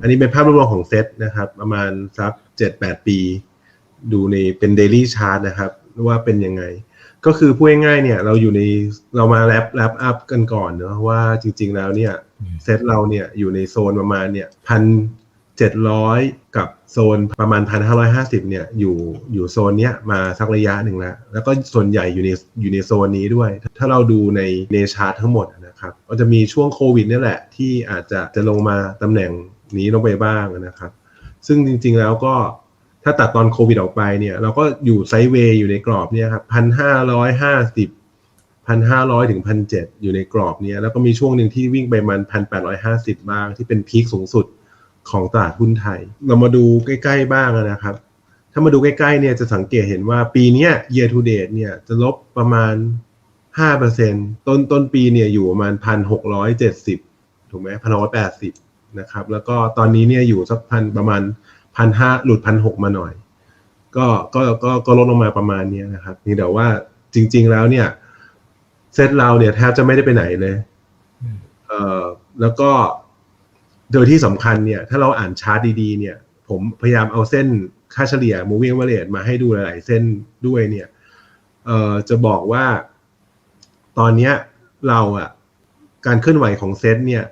อันนี้เป็นภาพรวมของเซตนะครับ ประมาณสักเจ็ดแปดปี ดูในเป็นเดลี่ชาร์ตนะครับ ว่าเป็นยังไง ก็คือพูดง่ายๆเนี่ยเราอยู่ในเรามาแรปแรปอัพกันก่อนเนอะว่าจริง ๆแล้วเนี่ยเซตเราเนี่ยอยู่ในโซนประมาณเนี่ยพันเจ็ดร้อยกับโซนประมาณพันห้าร้อยห้าสิบเนี่ยอยู่อยู่โซนเนี้ยมาสักระยะหนึ่งแล้ว แล้วก็ส่วนใหญ่อยู่ในอยู่ในโซนนี้ด้วย ถ้าเราดูในในชาร์ตทั้งหมดนะครับ ก็จะมีช่วงโควิดนี่แหละ ที่อาจจะจะลงมาตำแหน่ง นี้ลงไปบ้างนะครับ ซึ่งจริง ๆแล้วก็ถ้าตัดตอนโควิดออกไปเนี่ย เราก็อยู่ไซด์เวย์อยู่ในกรอบเนี่ยครับพันห้าร้อยห้าสิบพันห้าร้อยถึงพันเจ็ดอยู่ในกรอบเนี้ยแล้วก็มีช่วงหนึ่งที่วิ่งไปมันพันแปดร้อยห้าสิบบ้างที่เป็นพีคสูงสุดของตลาดหุ้นไทย เรามาดูใกล้ๆบ้างนะครับ ถ้ามาดูใกล้ๆเนี่ยจะสังเกตเห็นว่าปีนี้ year to date เนี่ยจะลบประมาณห้าเปอร์เซ็นต้นต้นปีเนี่ยอยู่ประมาณพันหกร้อยเจ็ดสิบถูกไหมพันร้อยแปดสิบ นะครับ แล้วก็ตอนนี้เนี่ยอยู่สักพันประมาณพันห้าหลุดพันหกมาหน่อย ก็ก็ก็ก็ลดลงมาประมาณเนี้ยนะครับนี่แต่ว่าจริง ๆแล้วเนี่ยเซตเราเนี่ยแทบจะไม่ได้ไปไหนเลยเอ่อแล้วก็โดยที่สำคัญเนี่ย ถ้าเราอ่านชาร์ตดีๆ เนี่ย ผมพยายามเอาเส้นค่าเฉลี่ย moving average มาให้ดูหลายๆ เส้นด้วยเนี่ยเอ่อจะบอกว่าตอนเนี้ยเราอะการเคลื่อนไหวของเซตเนี่ย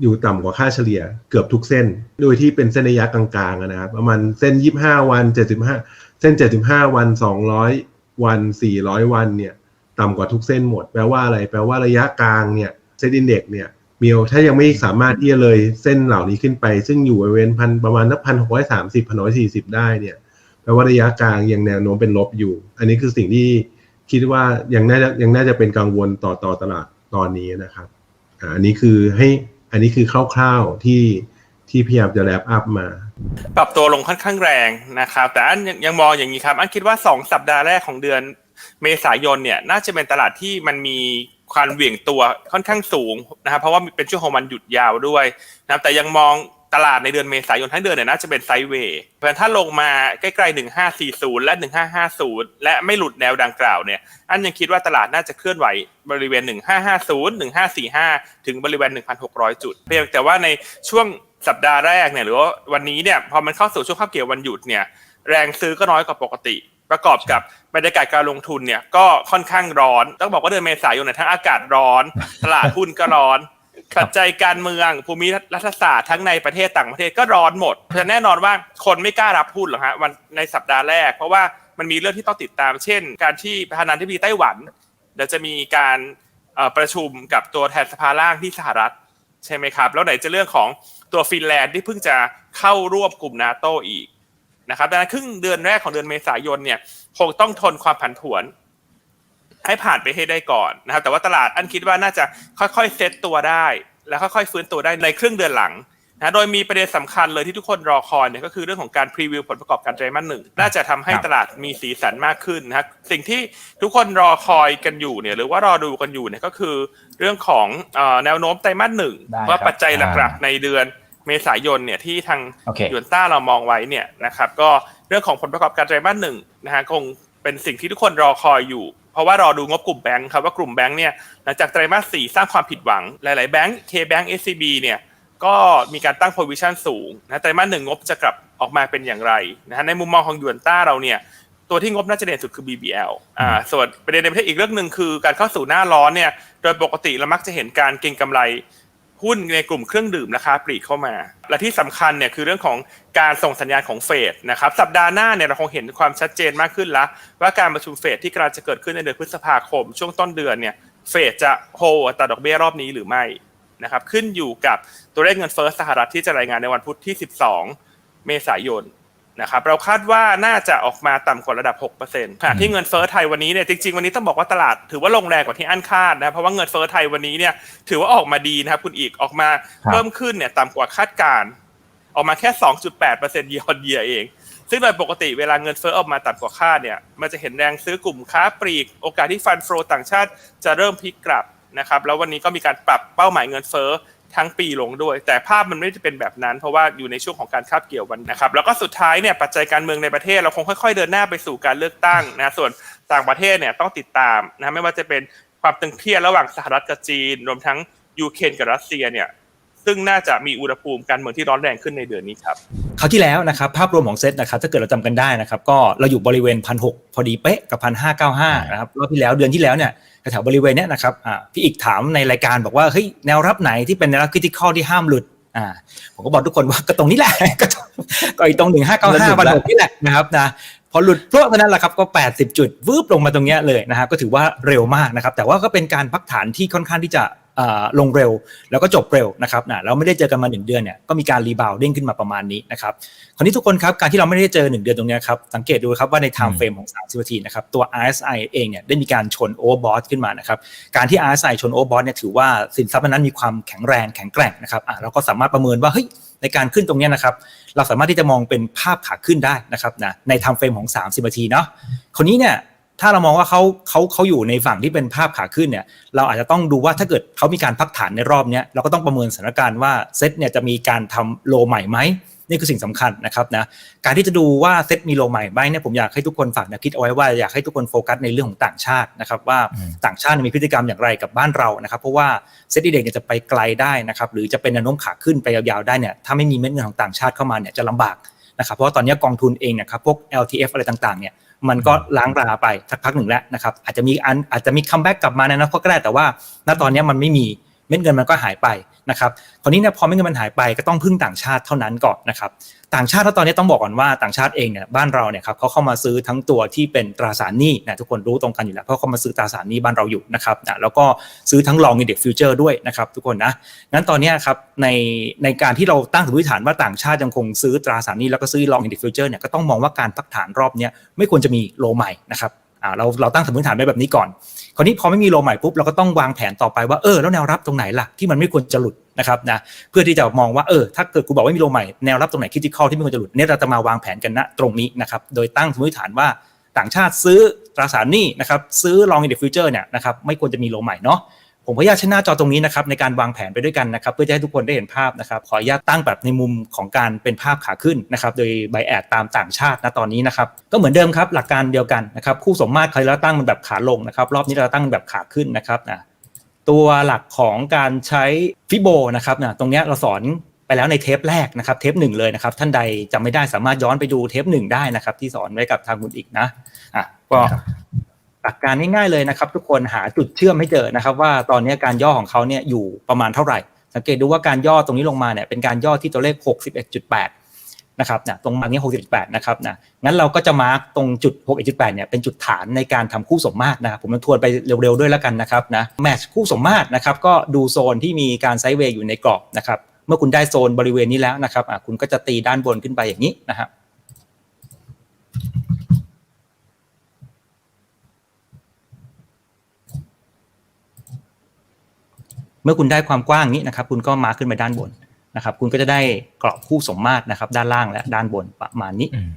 อยู่ต่ำกว่าค่าเฉลี่ยเกือบทุกเส้น โดยที่เป็นเส้นระยะกลางๆนะครับ ประมาณเส้น 25 วัน 75 เส้น 75 วัน 200 วัน 400 วันเนี่ยต่ำกว่าทุกเส้นหมด แปลว่าอะไร แปลว่าระยะกลางเนี่ยเซ็นดินเด็กเนี่ยมีถ้ายังไม่สามารถที่จะเลยเส้นเหล่านี้ขึ้นไป ซึ่งอยู่บริเวณพันประมาณนักพันหกร้อยสามสิบพันร้อยสี่สิบได้เนี่ยแปลว่าระยะกลางยังแนวโน้มเป็นลบอยู่ อันนี้คือสิ่งที่คิดว่ายังน่าจะยังน่าจะเป็นกังวลต่อต่อตลาดตอนนี้นะครับอันนี้คือให้ อันนี้คือคร่าวๆที่ที่พยายามจะแลปอัพมา ปรับตัวลงค่อนข้างแรงนะครับ แต่อันยังยังมองอย่างนี้ครับ อันคิดว่า 2 สัปดาห์แรกของเดือนเมษายนเนี่ยน่าจะเป็นตลาดที่มันมีความเหวี่ยงตัวค่อนข้างสูงนะครับเพราะว่าเป็นช่วงของวันหยุดยาวด้วยนะครับแต่ยังมอง ตลาดในเดือนเมษายนทั้งเดือนเนี่ยน่าจะเป็นไซด์เวย์เพราะฉะนั้นถ้าลงมาใกล้ๆ 1540 และ 1550 และไม่หลุดแนวดังกล่าวเนี่ย อันยังคิดว่าตลาดน่าจะเคลื่อนไหวบริเวณ 1550 1545 ถึงบริเวณ 1,600 จุด เพียงแต่ว่าในช่วงสัปดาห์แรกเนี่ยหรือว่าวันนี้เนี่ยพอมันเข้าสู่ช่วงคาบเกี่ยววันหยุดเนี่ยแรงซื้อก็น้อยกว่าปกติ ประกอบกับบรรยากาศการลงทุนเนี่ยก็ค่อนข้างร้อน ต้องบอกว่าเดือนเมษายนเนี่ยทั้งอากาศร้อน ตลาดหุ้นก็ร้อน ปัจจัยการเมืองภูมิรัฐศาสตร์ทั้งในประเทศต่างประเทศก็ร้อนหมดเพราะแน่นอนว่าคนไม่กล้ารับหุ้นหรอกฮะวันในสัปดาห์แรก เพราะว่ามันมีเรื่องที่ต้องติดตาม เช่น การที่ประธานาธิบดีไต้หวันเดี๋ยวจะมีการประชุมกับตัวแทนสภาล่างที่สหรัฐใช่ไหมครับ แล้วไหนจะเรื่องของตัวฟินแลนด์ที่เพิ่งจะเข้าร่วมกลุ่มนาโตอีกนะครับดังนั้นครึ่งเดือนแรกของเดือนเมษายนเนี่ยคงต้องทนความผันผวน ให้ผ่านไปให้ได้ก่อนนะครับ แต่ว่าตลาดอันคิดว่าน่าจะค่อยๆเซตตัวได้ แล้วค่อยๆฟื้นตัวได้ในครึ่งเดือนหลังนะโดยมีประเด็นสำคัญเลยที่ทุกคนรอคอยเนี่ยก็คือเรื่องของการพรีวิวผลประกอบการไตรมาสหนึ่งน่าจะทำให้ครับตลาดมีสีสันมากขึ้นนะครับสิ่งที่ทุกคนรอคอยกันอยู่เนี่ยหรือว่ารอดูกันอยู่เนี่ยก็คือเรื่องของเอ่อแนวโน้มไตรมาสหนึ่งได้ว่าครับปัจจัยหลักอ่าๆในเดือนเมษายนเนี่ยที่ทางโอเคยวนต้าเรามองไว้เนี่ยนะครับก็เรื่องของผลประกอบการไตรมาสหนึ่งนะฮะคงเป็นสิ่งที่ทุกคนรอคอยอยู่ เพราะว่ารอดูงบกลุ่มแบงค์ครับว่ากลุ่มแบงค์เนี่ยหลังจากไตรมาสสี่สร้างความผิดหวังหลาย ๆแบงค์ K-Bank SCB เนี่ยก็มีการตั้ง provision สูงนะไตรมาสหนึ่งงบจะกลับออกมาเป็นอย่างไรนะฮะในมุมมองของยวนต้าเราเนี่ยตัวที่งบน่าจะเด่นสุดคือ BBL อ่าส่วนประเด็นในประเทศอีกเรื่องหนึ่งคือการเข้าสู่หน้าร้อนเนี่ยโดยปกติเรามักจะเห็นการเก็งกำไร หุ้นในกลุ่มเครื่องดื่มราคาปลีกเข้ามา และที่สำคัญเนี่ยคือเรื่องของการส่งสัญญาณของเฟดนะครับสัปดาห์หน้าเนี่ยเราคงเห็นความชัดเจนมากขึ้นแล้วว่าการประชุมเฟดที่กำลังจะเกิดขึ้นในเดือนพฤษภาคม ช่วงต้นเดือนเนี่ยเฟดจะโฮอัตราดอกเบี้ยรอบนี้หรือไม่นะครับขึ้นอยู่กับตัวเลขเงินเฟ้อสหรัฐที่จะรายงานในวันพุธที่ 12 เมษายน นะครับเราคาดว่าน่าจะออกมาต่ำกว่าระดับ 6%ขณะที่เงินเฟ้อไทยวันนี้เนี่ยจริงๆ วันนี้ต้องบอกว่าตลาดถือว่าลงแรงกว่าที่อันคาดนะเพราะว่าเงินเฟ้อไทยวันนี้เนี่ยถือว่าออกมาดีนะครับคุณอีกออกมาครับเพิ่มขึ้นเนี่ยต่ำกว่าคาดการณ์ออกมาแค่ 2.8%เยียร์เยียเอง ซึ่งโดยปกติเวลาเงินเฟ้อออกมาต่ำกว่าคาดเนี่ยมันจะเห็นแรงซื้อกลุ่มค้าปลีก โอกาสที่ฟันโฟลต่างชาติจะเริ่มพลิกกลับนะครับแล้ววันนี้ก็มีการปรับเป้าหมายเงินเฟ้อ ทั้งปีลงด้วย แต่ภาพมันไม่ได้เป็นแบบนั้น เพราะว่าอยู่ในช่วงของการคาบเกี่ยววันนะครับ แล้วก็สุดท้ายเนี่ยปัจจัยการเมืองในประเทศเราคงค่อยๆ เดินหน้าไปสู่การเลือกตั้งนะส่วนต่างประเทศเนี่ยต้องติดตามนะไม่ว่าจะเป็นความตึงเครียดระหว่างสหรัฐกับจีน รวมทั้งยูเครนกับรัสเซียเนี่ยซึ่งน่าจะมีอุณหภูมิการเมืองที่ร้อนแรงขึ้นในเดือนนี้ครับคราวที่แล้วนะครับภาพรวมของเซตนะครับถ้าเกิดเราจำกันได้นะครับก็เราอยู่บริเวณพันหพอดีเป๊ะกับพันห้าเก้าห้านะครับรอบที่แล้วเดือนที่แล้วเนี่ย แถวๆบริเวณเนี้ยนะครับอ่าพี่อีกถามในรายการบอกว่าเฮ้ยแนวรับไหนที่เป็นแนวรับคริติคอลที่ห้ามหลุดอ่าผมก็บอกทุกคนว่าก็ตรงนี้แหละ ก็ตรงก็อีตรงหนึ่งห้าเก้าห้าพันหกนี่แหละนะครับนะพอหลุดพรวดเท่านั้นแหละครับก็ 80 จุดวืบลงมาตรงเนี้ยเลยนะฮะก็ถือว่าเร็วมากนะครับ แต่ว่าก็เป็นการพักฐานที่ค่อนข้างที่จะอ่า ลงเร็ว แล้วก็จบเร็วนะครับนะแล้วไม่ได้เจอกันมาหนึ่งเดือนเนี่ยก็มีการรีบาวด์เด้งขึ้นมาประมาณนี้นะครับคราวนี้ทุกคนครับการที่เราไม่ได้เจอ 1 เดือนตรงนี้ครับสังเกตดูครับว่าใน time frame ของ30นาทีนะครับตัว RSI เองเนี่ยได้มีการชน overbought ขึ้นมานะครับการที่ RSI ชน overbought เนี่ยถือว่าสินทรัพย์นั้นมีความแข็งแรงแข็งแกร่งนะครับอะเราก็สามารถประเมินว่าเฮ้ยในการขึ้นตรงนี้นะครับ เราสามารถที่จะมองเป็นภาพขาขึ้นได้นะครับนะใน time frame ของ 30นาทีเนาะคราวนี้เนี่ย ถ้าเรามองว่าเขาเขาเขาอยู่ในฝั่งที่เป็นภาพขาขึ้นเนี่ยเราอาจจะต้องดูว่าถ้าเกิดเขามีการพักฐานในรอบเนี้ยเราก็ต้องประเมินสถานการณ์ว่าเซตเนี่ยจะมีการทำโลใหม่ไหมนี่คือสิ่งสำคัญนะครับนะการที่จะดูว่าเซตมีโลใหม่ไหมเนี่ยผมอยากให้ทุกคนฝากแนวคิดเอาไว้ว่าอยากให้ทุกคนโฟกัสในเรื่องของต่างชาตินะครับว่าอืมต่างชาติมีพฤติกรรมอย่างไรกับบ้านเรานะครับเพราะว่าเซตดีเด็กเนี่ยจะไปไกลได้นะครับหรือจะเป็นแนวโน้มขาขึ้นไปยาวๆได้เนี่ยถ้าไม่มีเม็ดเงินของต่างชาติเข้ามาเนี่ยจะลำบากนะครับเพราะว่าตอนนี้กองทุนเองเนะครับพวก LTF อะไรต่างๆเนี่ย มันก็ล้างราไปสักพักหนึ่งแล้วนะครับ อาจจะมีอันอาจจะมีคัมแบ็กกลับมาในอนาคตก็ได้แต่ว่า ณตอนนี้มันไม่มีเม็ดเงินมันก็หายไป นะครับคราวนี้เนี่ยพอเม็ดเงินมันหายไปก็ต้องพึ่งต่างชาติเท่านั้นก่อนนะครับต่างชาติแล้วตอนนี้ต้องบอกก่อนว่าต่างชาติเองเนี่ยบ้านเราเนี่ยครับเขาเข้ามาซื้อทั้งตัวที่เป็นตราสารหนี้นะทุกคนรู้ตรงกันอยู่แล้วเพราะเขามาซื้อตราสารหนี้บ้านเราอยู่นะครับนะแล้วก็ซื้อทั้ง long index future ด้วยนะครับทุกคนนะงั้นตอนนี้ครับในในการที่เราตั้งสมมติฐานว่าต่างชาติยังคงซื้อตราสารหนี้แล้วก็ซื้อ long index future เนี่ยก็ต้องมองว่าการพักฐานรอบนี้ไม่ควรจะมีโลใหม่นะครับ อ่าเราเราตั้งสมมติฐานไว้แบบนี้ก่อน คราวนี้พอไม่มีโลใหม่ปุ๊บเราก็ต้องวางแผนต่อไปว่าเออแล้วแนวรับตรงไหนล่ะที่มันไม่ควรจะหลุดนะครับนะเพื่อที่จะมองว่าเออถ้าเกิดกูบอกว่าไม่มีโลใหม่แนวรับตรงไหนคิดที่ข้อที่ไม่ควรจะหลุดเนี่ยเราจะมาวางแผนกันณตรงนี้นะครับโดยตั้งสมมติฐานว่าต่างชาติซื้อตราสารหนี้นะครับซื้อ long in the future เนี่ยนะครับไม่ควรจะมีโลใหม่เนาะ ผมขออนุญาตใช้หน้าจอตรงนี้นะครับในการวางแผนไปด้วยกันนะครับเพื่อจะให้ทุกคนได้เห็นภาพนะครับขออนุญาตตั้งแบบในมุมของการเป็นภาพขาขึ้นนะครับโดยไบแอดตามต่างชาตินะตอนนี้นะครับก็เหมือนเดิมครับหลักการเดียวกันนะครับคู่สมมาตรใครแล้วตั้งมันแบบขาลงนะครับรอบนี้เราตั้งแบบขาขึ้นนะครับนะตัวหลักของการใช้ฟิโบนะครับนะตรงนี้เราสอนไปแล้วในเทปแรกนะครับเทปหนึ่งเลยนะครับท่านใดจำไม่ได้สามารถย้อนไปดูเทปหนึ่งได้นะครับที่สอนไว้กับทางคุณอีกนะอะก็ ลักการง่ายๆเลยนะครับ ทุกคนหาจุดเชื่อมให้เจอนะครับ ว่าตอนนี้การย่อของเขาเนี่ยอยู่ประมาณเท่าไหร่ สังเกตดูว่าการย่อตรงนี้ลงมาเนี่ยเป็นการย่อที่ตัวเลข 61.8 นะครับนะตรงมาร์กนี้61.8 นะครับนะงั้นเราก็จะมาร์กตรงจุด 61.8 เนี่ยเป็นจุดฐานในการทำคู่สมมาตรนะครับผมมันทวนไปเร็วๆด้วยแล้วกันนะครับนะแมทช์คู่สมมาตรนะครับก็ดูโซนที่มีการไซด์เวย์อยู่ในกรอบนะครับเมื่อคุณได้โซนบริเวณนี้แล้วนะครับอะคุณก็จะตีด้านบนขึ้นไปอย่างนี้นะครับ เมื่อคุณได้ความกว้างนี้นะครับ คุณก็มาร์คขึ้นไปด้านบนนะครับ คุณก็จะได้กรอบคู่สมมาตรนะครับ ด้านล่างและด้านบนประมาณนี้อืม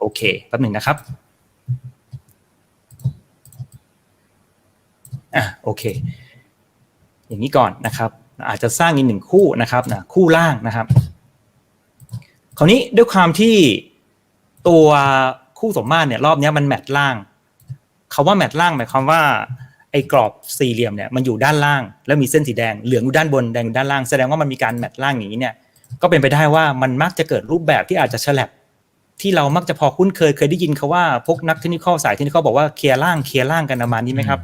โอเคแป๊บหนึ่งนะครับอะโอเค อย่างนี้ก่อนนะครับ อาจจะสร้างอีกหนึ่งคู่นะครับนะคู่ล่างนะครับ คราวนี้ด้วยความที่ตัวคู่สมมาตรเนี่ยรอบเนี้ยมันแมทล่างคาว่าแมทล่างหมายความว่า ไอ้กรอบสี่เหลี่ยมเนี่ยมันอยู่ด้านล่าง แล้วมีเส้นสีแดงเหลืองอยู่ด้านบนแดงอยู่ด้านล่างแสดงว่ามันมีการแมทล่างอย่างนี้เนี่ยก็เป็นไปได้ว่ามันมักจะเกิดรูปแบบที่อาจจะฉลับที่เรามักจะพอคุ้นเคยเคยได้ยินเขาว่าพวกนักเทคนิคสายเทคนิคบอกว่าเคลียร์ล่างเคลียร์ล่างกันประมาณนี้ไหมครับ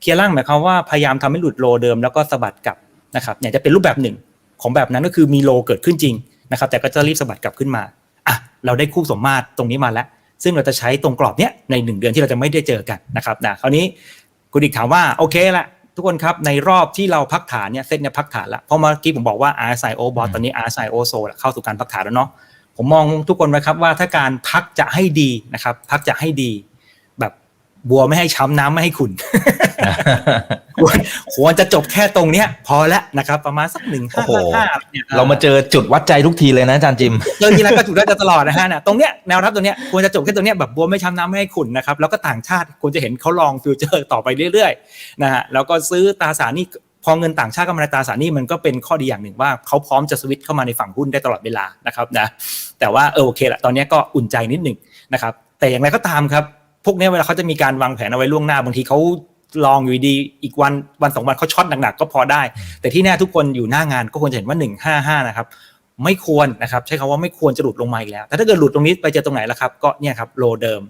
เคลียร์ล่างหมายความว่าพยายามทำให้หลุดโลเดิมแล้วก็สะบัดกลับนะครับเนี่ยจะเป็นรูปแบบหนึ่งของแบบนั้นก็คือมีโลเกิดขึ้นจริงนะครับ แต่ก็จะรีบสะบัดกลับขึ้นมาอะเราได้คู่สมมาตรตรงนี้มาแล้ว ซึ่งเราจะใช้ตรงกรอบเนี้ยในหนึ่งเดือนที่เราจะไม่ได้เจอกันนะครับนะคราวนี้ คุณอีกถามว่าโอเคละทุกคนครับ ในรอบที่เราพักฐานเนี่ยเซตเนี่ยพักฐานละเพราะเมื่อกี้ผมบอกว่า RSI o b o t ตอนนี้ RSI o s o เข้าสู่การพักฐานแล้วเนาะผมมองทุกคนไว้ครับว่าถ้าการพักจะให้ดีนะครับ พักจะให้ดีแบบ บัวไม่ให้ช้ำน้ำไม่ให้ขุนควรควรจะจบแค่ตรงเนี้ย พอแล้วนะครับ ประมาณสักหนึ่งโอ้ห้าโหห้าเนี่ยเรามาเจอจุดวัดใจทุกทีเลยนะอาจารย์จิมเจอทีไรก็ถูกได้ตลอดนะฮะเนี่ยตรงเนี้ยแนวรับตรงเนี้ยควรจะจบแค่ตรงเนี้ยแบบบัวไม่ช้ำน้ำไม่ให้ขุนนะครับแล้วก็ต่างชาติควรจะเห็นเขาลองฟิวเจอร์ต่อไปเรื่อยๆนะฮะแล้วก็ซื้อตราสารหนี้พอเงินต่างชาติเข้ามาในตราสารหนี้มันก็เป็นข้อดีอย่างหนึ่งว่าเขาพร้อมจะสวิตช์เข้ามาในฝั่งหุ้นได้ตลอดเวลานะครับนะแต่ว่าเออโอเคแหละตอนนี้ก็อุ่นใจนิดหนึ่งนะครับแต่อย่างไรก็ตามครับ พวกเนี้ยเวลาเขาจะมีการวางแผนเอาไว้ล่วงหน้าบางทีเขาลองอยู่ดีอีกวันวันสองวันเขาช็อตหนักๆก็พอได้ แต่ที่แน่ทุกคนอยู่หน้างานก็ควรจะเห็นว่า155นะครับไม่ควรนะครับใช้คำว่าไม่ควรจะหลุดลงมาอีกแล้ว แต่ถ้าเกิดหลุดตรงนี้ไปเจอตรงไหนล่ะครับก็เนี่ยครับโลเดิม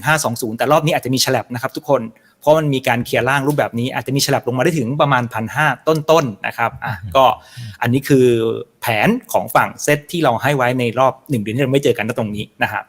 1520 แต่รอบนี้อาจจะมีฉลับนะครับทุกคนเพราะมันมีการเคลียร์ล่างรูปแบบนี้อาจจะมีฉลับลงมาได้ถึงประมาณพันห้าต้นๆนะครับอะก็อันนี้คือแผนของฝั่งเซตที่เราให้ไว้ในรอบหนึ่งเดือนที่เราไม่เจอกันณตรงนี้นะครับ